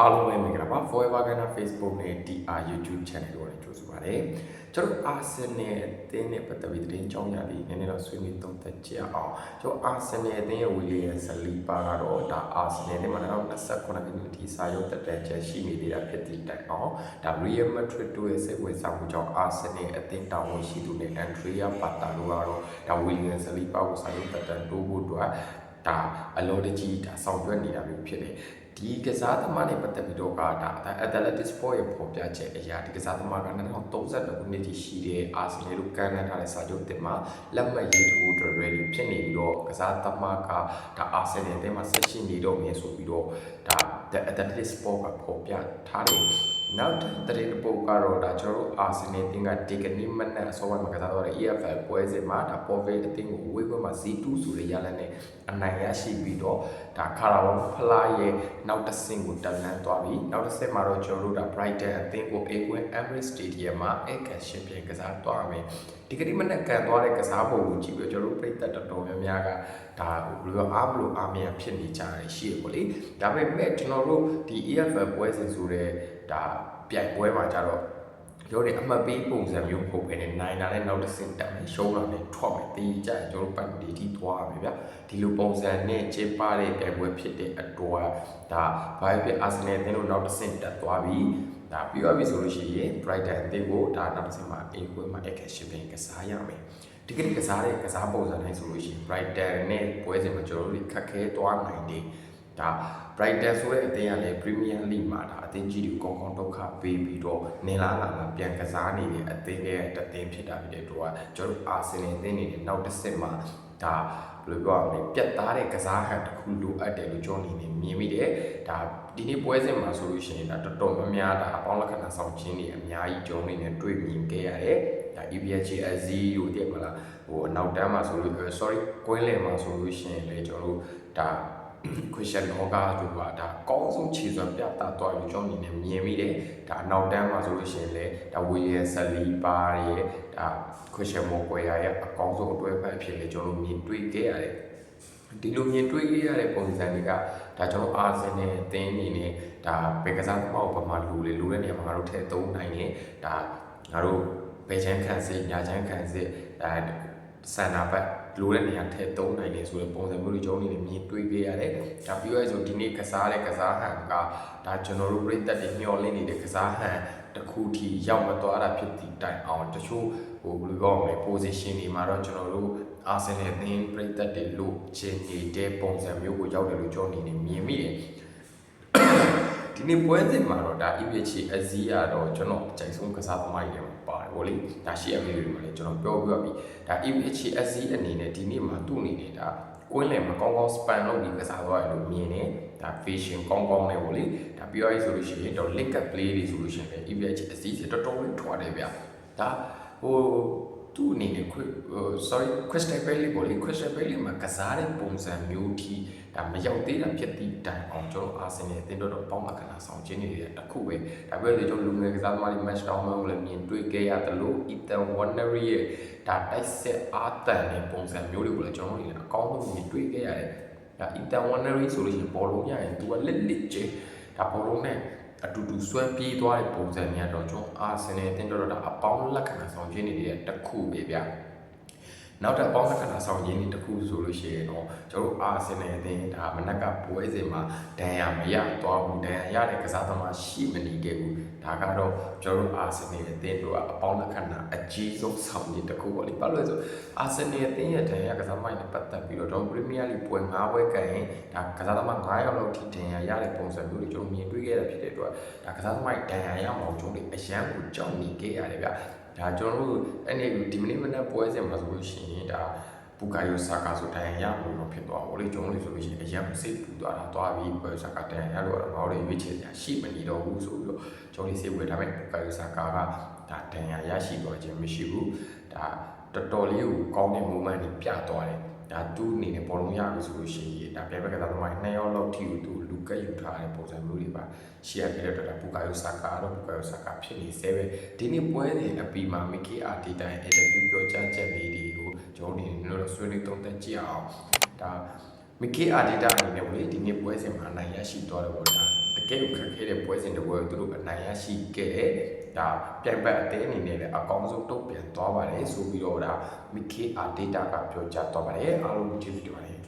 အားလုံးပဲမင်္ဂလာပါ Forever Ghana Facebook နဲ့ TR YouTube Channel တို့နဲ့ကြိုဆိုပါရစေကျွန်တော်အာဆင်နယ်အသင်းနဲ့ပတ်သက်ပြီးသတင်းကြောင်းရပြီးနည်းနည်းတော့ဆွေးနွေးသုံးသပ်ကြအောင်ကျွန်တော်အာဆင်နယ်အသင်းရဲ့ဝီလီယံဆလီပါကတော့ဒါအာဆင်နယ်နဲ့မှတော့29ခုနှစ်ဒီစာရုပ်တက်တဲ့ချက်ရှိနေသေးတာဖြစ်တဲ့တိုင်အောင်ဒါ Real Madrid တို့ရဲ့စိတ်ဝင်စားမှုကြောင့်အာဆင်နယ်အသင်းတာဝန်ရှိသူနဲ့ Andrea Pata တို့ကတော့ဒါဝီလီယံဆလီပါကိုစာရုပ်တက်တဲ့တိုးဖို့အတွက်ဒါအလောတကြီးဒါဆောင်ရွက်နေတာမျိုးဖြစ်တယ် ဒီကစားသမားနဲ့ပတ်သက်ပြီးတော့ကဒါအက်တလက်တစ်စပေါ်ရဲ့ပေါ်ပြချက်အရာဒီကစားသမားက2032ခုနှစ်ထိရှိတဲ့အာဆင်နယ်လို့ကမ်းလှမ်းထားတဲ့စာချုပ်တင်မှာလက်မှတ်ရေးထိုးအတွက် ready ဖြစ်နေပြီးတော့ကစားသမားကဒါအာဆင်နယ်အသင်းမှာဆက်ရှိနေတော့မယ်ဆိုပြီးတော့ဒါ the athletic sport ကပေါ်ပြထားတယ်နောက်တဲ့တဲ့ပုတ်ကတော့ဒါကျွန်တော်တို့အာဆင်နယ်အသင်းကဒီကနေ့မနက်အစောပိုင်းမှာကစားတော့တဲ့ EFL ပွဲစဉ်မှာဒါပေါ်ဖေးအသင်းကိုဝေးပွဲမှာ Z2 ဆိုတဲ့ရလနဲ့အနိုင်ရရှိပြီးတော့ဒါခါရာဝန်ဖလားရဲ့နောက်တစ်ဆင့်ကိုတက်လန်းသွားပြီးနောက်တစ်ဆင့်မှာတော့ကျွန်တော်တို့ဒါ Brighton အသင်းကို Aquin Emirates Stadium မှာ Air ရှင်ပြန်ကစားသွားမယ်ဒီကနေ့မနက်ကန်သွားတဲ့ကစားပုံကိုကြည့်ပြီးကျွန်တော်တို့ပြည်သက်တော်တော်များများကဒါဘယ်လိုအားမလို့အားမရဖြစ်နေကြတယ်ရှိရပေါ့လေဒါပေမဲ့ကျွန်တော်တို့ဒီ EFL ပွဲစဉ်ဆိုတဲ့ ဒါပြိုင်ပွဲမှာကြတော့ပြောတယ်အမှတ်ပေးပုံစံမျိုးပုံပဲနဲ့နိုင်တာလည်းနောက်တစ်ဆင့်တက်မယ်ရှုံးတာလည်းထွက်မယ်တီးကြရင်ကျွန်တော်တို့ပတ်တီတီသွားမယ်ဗျဒီလိုပုံစံနဲ့ကျင်းပတဲ့ပြိုင်ပွဲဖြစ်တဲ့အတွက်ဒါဘာဖြစ်အာဆင်နယ်အသင်းတို့နောက်တစ်ဆင့်တက်သွားပြီးဒါပြီးတော့ပြီဆိုလို့ရှိရင် Brighton အသင်းကိုဒါနောက်တစ်ဆင့်မှာအိမ်ပွဲမှာ action ပြင်ကစားရမယ်ဒီကနေ့ကစားတဲ့ကစားပုံစံတိုင်းဆိုလို့ရှိရင် Brighton နဲ့ပွဲစဉ်မှာကျွန်တော်တို့ခက်ခဲသွားနိုင်တယ် ဒါ Brighton ဆိုတဲ့အသင်းကလည်း Premier League မှာဒါအသင်းကြီးတွေကိုကောင်းကောင်းဒုက္ခပေးပြီးတော့နေလာလာလာပြန်ကစားနေတဲ့အသင်းရဲ့တသင်းဖြစ်တာဖြစ်တဲ့တော့ကျွန်တော်တို့ Arsenal အသင်းနေနဲ့နောက်တစ်ဆင့်မှာဒါဘယ်လိုပြောရမလဲပြတ်သားတဲ့ကစားဟန်တစ်ခုလိုအပ်တယ်လို့ကျွန်တော်အနေနဲ့မြင်မိတယ်ဒါဒီနေ့ပွဲစဉ်မှာဆိုလို့ရှိရင်ဒါတော်တော်များများဒါအပေါင်းလက္ခဏာဆောင်ခြင်းတွေအများကြီးကျွန်တော်အနေနဲ့တွေ့မြင်ခဲ့ရတယ်ဒါ EPHG AZ ကိုတည်းမလားဟိုအနောက်တန်းမှာဆိုလို့ sorry ကွင်းလယ်မှာဆိုလို့ရှိရင်လေကျွန်တော်တို့ဒါ question ဟောကားတို့ကဒါအကောင်းဆုံးခြေစွမ်းပြသသွားလို့ကျွန်တော်အနေနဲ့မြင်မိတယ်ဒါအနောက်တန်းမှာဆိုလို့ရှိရင်လေဒါဝီလီယံဆလီပါရဲ့ဒါ question မော်ကွယ်ရရဲ့အကောင်းဆုံးအတွဲဖက်အဖြစ်လေကျွန်တော်မြင်တွေ့ခဲ့ရတယ်ဒီလိုမြင်တွေ့ခဲ့ရတဲ့ပုံစံတွေကဒါကျွန်တော်အာဆင်နယ်အသင်းအနေနဲ့ဒါဘယ်ကစားသမားကိုပမာလူလေလူတဲ့နေရာမှာငါတို့ထည့်သုံးနိုင်တယ်ဒါငါတို့ဘယ်ချမ်းခံစစ်ညာချမ်းခံစစ်ဒါ စန္ဒဘတ်လိုတဲ့နေရာထည့်သုံးနိုင်တယ်ဆိုတဲ့ပုံစံမျိုးတွေကျွန်တော်အနေနဲ့မြင်တွေ့ခဲ့ရတယ်။ဒါပြီးတော့ဆိုဒီနေ့ကစားတဲ့ကစားဟန်ကဒါကျွန်တော်တို့ပြည်သက်တွေမျှော်လင့်နေတဲ့ကစားဟန်တစ်ခုထိရောက်မသွားတာဖြစ်သည့်တိုင်အောင်တချို့ဟိုဘယ်လိုပြောမလဲ position တွေမှာတော့ကျွန်တော်တို့အာဆင်နယ်အသင်းပြည်သက်တွေလို့ချင်းနေတဲ့ပုံစံမျိုးကိုရောက်တယ်လို့ကျွန်တော်အနေနဲ့မြင်မိတယ်။ ဒီနေ့ပွဲစဉ်မှာတော့ဒါ EPH အစည်းအရတော့ကျွန်တော်အကြိုက်ဆုံးကစားသမားတွေပါတယ်ဗောလေဒါရှိအမေတွေမှာလည်းကျွန်တော်ပြောပြပြီဒါ EPH အစည်းအနေနဲ့ဒီနေ့မှာသူ့အနေနဲ့ဒါကွင်းလယ်မှာကောင်းကောင်း span လုပ်ပြီးကစားသွားတယ်လို့မြင်တယ်ဒါ vision ကောင်းကောင်းနဲ့ဗောလေဒါပြောရဆိုလို့ရှိရင်တော့ link up play တွေဆိုလို့ရှိရင်လည်း EPH အစည်းတော်တော်လေးထွားတယ်ဗျဒါဟို သူ့အနေနဲ့ sorry crystal palace ပေါ့လေ crystal palace မှာကစားတဲ့ပုံစံမျိုးထိဒါမရောက်သေးတာဖြစ်သည့်တိုင်အောင်ကျွန်တော်အာဆင်နယ်အသင်းတော်တော့ပေါင်းမကနာဆောင်ခြင်းနေတဲ့တစ်ခုပဲဒါပေမဲ့ကျွန်တော်လူငယ်ကစားသမားတွေ match down မှာလည်းမြင်တွေ့ခဲ့ရတယ်လို့ Ethan Warner ရဲ့ဒါတိုက်ဆက်အားတန်တဲ့ပုံစံမျိုးတွေကိုလည်းကျွန်တော်တို့အကောင်းဆုံးမြင်တွေ့ခဲ့ရတယ်ဒါ Ethan Warner ဆိုလို့ရှိရင်ဘောလုံးရရင်သူကလက်လက်ကျဒါဘောလုံးနဲ့ အတူတူဆွဲပြေးသွားတဲ့ပုံစံများတော့ကျွန်တော်အာဆင်နယ်အသင်းတော်တော့အပေါင်းလက္ခဏာဆောင်ခြင်းနေတဲ့တစ်ခုပဲဗျာ နောက်တစ်ပေါင်းလက္ခဏာဆောင်ရင်းတစ်ခုဆိုလို့ရှိရင်တော့ကျွန်တော်အာဆင်နယ်အသင်းဒါမနက်ကပွဲစဉ်မှာဒဏ်ရာမရသွားဘူးဒဏ်ရာရတဲ့ကစားသမားရှိမနေခဲ့ဘူးဒါကတော့ကျွန်တော်အာဆင်နယ်အသင်းတို့ကအပေါင်းလက္ခဏာအကြီးဆုံးဆောင်ရင်းတစ်ခုပေါ့လေဘာလို့လဲဆိုအာဆင်နယ်အသင်းရဲ့ဒဏ်ရာကစားသမားတွေနဲ့ပတ်သက်ပြီးတော့ပရီးမီးယားလိပွဲ၅ပွဲကန်ရင်ဒါကစားသမား9ယောက်လောက်ထိဒဏ်ရာရတဲ့ပုံစံမျိုးတွေကျွန်တော်မြင်တွေ့ခဲ့ရဖြစ်တဲ့အတွက်ဒါကစားသမားတွေဒဏ်ရာရမှာကျွန်တော်တို့အရန်ကိုကြောက်နေခဲ့ရတယ်ဗျ ဒါကျွန်တော်တို့အဲ့ဒီဒီမနေ့မနေ့ပွဲစဉ်မှာဆိုလို့ရှိရင်ဒါဘူကာယိုဆာကာဆိုတန်ရလို့တော့ဖြစ်သွားပါလေကျွန်တော်တို့ဆိုလို့ရှိရင်အရင်စိတ်ပူသွားတာသွားပြီးဘူကာယိုဆာကာတန်ရလို့တော့ငါတို့ရွေးချယ်ရရှိမနေတော့ဘူးဆိုပြီးတော့ကျွန်တော်တို့စိတ်ဝေဒါပေမဲ့ဘူကာယိုဆာကာကဒါတန်ရရရှိသွားခြင်းမရှိဘူးဒါတော်တော်လေးကိုကောင်းတဲ့ moment တွေပြသွားတယ် ဒါသူ့အနေနဲ့ဘောလုံးရပြီဆိုလို့ရှိရင်ဒါပြိုင်ဘက်ကစားသမားနှစ်ယောက်လောက်ထိကိုသူလူကက်ယူထားတဲ့ပုံစံမျိုးတွေပါရှေ့ရခဲ့တဲ့တော့ဘူကာယိုဆာကာတော့ဘူကာယိုဆာကာဖြစ်နေသေးပဲဒီနေ့ပွဲစဉ်အပီမှာမီကီအာတီတိုင်အင်တာဗျူးပြောကြားချက်လေးတွေကိုကျွန်တော်တို့အနေနဲ့ဆွေးနွေးသုံးသပ်ကြည့်အောင်ဒါမီကီအာတီတာအနေနဲ့ဝင်ဒီနေ့ပွဲစဉ်မှာအနိုင်ရရှိသွားတယ်ပေါ့ဒါ တကကယ်ကိုခက်ခဲတဲ့ပွဲစဉ်တစ်ပွဲကိုသူတို့အနိုင်ရရှိခဲ့တယ်ဒါပြိုင်ပတ်အသေးအနေနဲ့လည်းအကောင်းဆုံးတုံ့ပြန်သွားပါတယ်ဆိုပြီးတော့ဒါ Mickey Arteta ကပြောကြားသွားပါတယ်အားလုံးကျေးဇူးတင်ပါတယ်